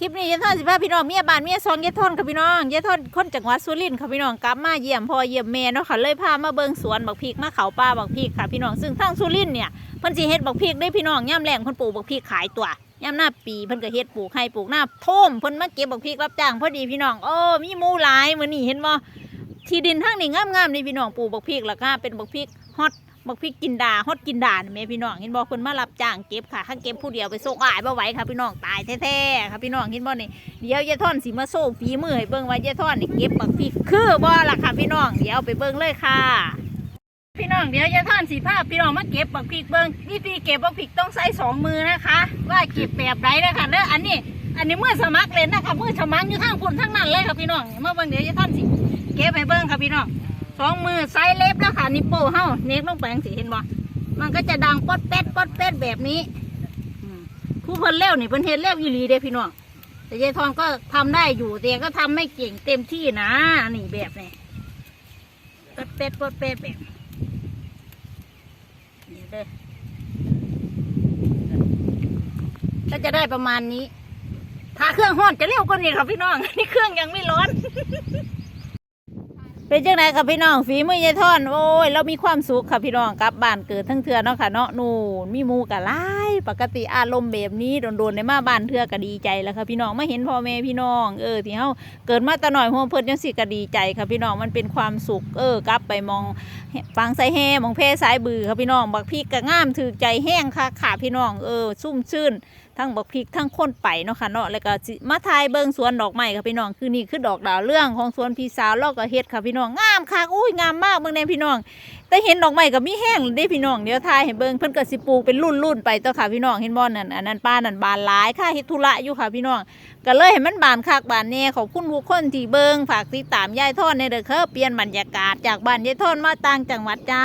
คลิปนี้ยายท่อนสิพาพี่น้องเมียบ้านเมียซองยายท่อนค่ะพี่น้องยายท่อนคนจังหวัดสุรินทร์ค่ะพี่น้องกลับมาเยี่ยมพ่อเยี่ยมแม่เนาะค่ะเลยพามาเบิ่งสวนบักพริกมาเขาป่าบักพริกค่ะพี่น้องซึ่งทางสุรินทร์เนี่ยเพิ่นสิเฮ็ดบักพริกได้พี่น้องย่ำแรงเพิ่นปลูกบักพริกขายตัวย่ำหน้าปีเพิ่นก็เฮ็ดปลูกให้ปลูกหน้าโท่มเพิ่นมาเก็บบักพริกรับจ้างพอดีพี่น้องโอ้มีหมูหลายมื้อนี้เห็นบ่ที่ดินทางนี้งามๆนี่พี่น้องปลูกบักพริกแล้วก็เป็นบักพริกฮอต บักพริกกินดาฮอดกินดาน่ะแม่พี่น้องเห็นบ่เพิ่นมารับจ้างเก็บค่ะถ้าเก็บผู้เดียวไปส่งอายบ่ไหวค่ะพี่น้องตายแท้ๆค่ะพี่น้องเห็นบ่นี่เดี๋ยวยายท่อนสิมาโซ่ฝีมือให้เบิ่งว่ายายท่อนนี่เก็บบักพริกคือบ่ล่ะค่ะพี่น้องเดี๋ยวไปเบิ่งเลยค่ะ พี่น้องเดี๋ยวยายท่อนสิพาพี่น้องมาเก็บบักพริกเบิ่งวิธีเก็บบักพริกต้องใช้สองมือนะคะ ว่าเก็บแบบไรนะคะเด้ออันนี้อันนี้มือสมัครเล่นนะคะมือสมัครอยู่ทางพุ่นทางนั้นเลยค่ะพี่น้องมาเบิ่งเดี๋ยวยายท่อนสิเก็บให้เบิ่งค่ะพี่น้อง สองมือไซส์เล็บแล้วค่ะนิโป้เฮาเน็กลงไปจังสิเห็นบ่มันก็จะดังป๊อดแป๊ดป๊อดแป๊ดแบบนี้ผู้เพิ่นเลี้ยวนี่เพิ่นเฮ็ดเลี้ยวอีหลีเด้พี่น้องแต่ยายทองก็ทำได้อยู่แต่ก็ทำไม่เก่งเต็มที่นะนี่แบบนี้ป๊อดแป๊ดป๊อดแป๊ดแบบนี่เด้อก็จะได้ประมาณนี้ถ้าเครื่องห้อนจะเร็วกว่านี้ครับพี่น้องนี่เครื่องยังไม่ร้อน เป็นจังไดกับพี่น้องฝีมือยายท่อนโอ้ยเรามีความสุขค่ะพี่น้องกลับบ้านเกิดทั้งเทือเนาะค่ะเนาะนู่นมีหมูกะไล่ปกติอารมณ์แบบนี้โดนๆในมาบ้านเทือก็ดีใจแล้วค่ะพี่น้องมาเห็นพ่อแม่พี่น้องเออที่เฮาเกิดมาแตะหน่อยหัวเพิ่นจังสิก็ดีใจค่ะพี่น้องมันเป็นความสุขเออกลับไปมองฟังสายแห่มองเพสายบือค่ะพี่น้องบักพริกก็งามถือใจแห้งค่ะค่ะพี่น้องเออซุ่มชื่นทั้งบักพริกทั้งคนไปเนาะค่ะเนาะแล้วก็มาทายเบิงสวนดอกไม้ค่ะพี่น้องคือนี่คือดอกดาวเรื่องของสวนพี่สาวเราก็เฮ็ดค่ะพี่น้องงามค่ะอุ้ยงามมากเบิ่งแน่พี่น้อง แต่เห็นดอกไม้ก็มีแห้งเด้พี่น้องเดี๋ยวทายให้เบิ่งเพิ่นก็สิปลูกเป็นรุ่นๆไปต่อค่ะพี่น้องเห็นบ่นั่นอันนั้นป้านั่นบานหลายค่ะเฮ็ดธุระอยู่ค่ะพี่น้องก็เลยให้มันบานคักบานแน่ขอบคุณทุกคนที่เบิ่งฝากติดตามยายทอนในเด้อครับเปลี่ยนบรรยากาศจากบ้านยายทอนมาต่างจังหวัดจ้า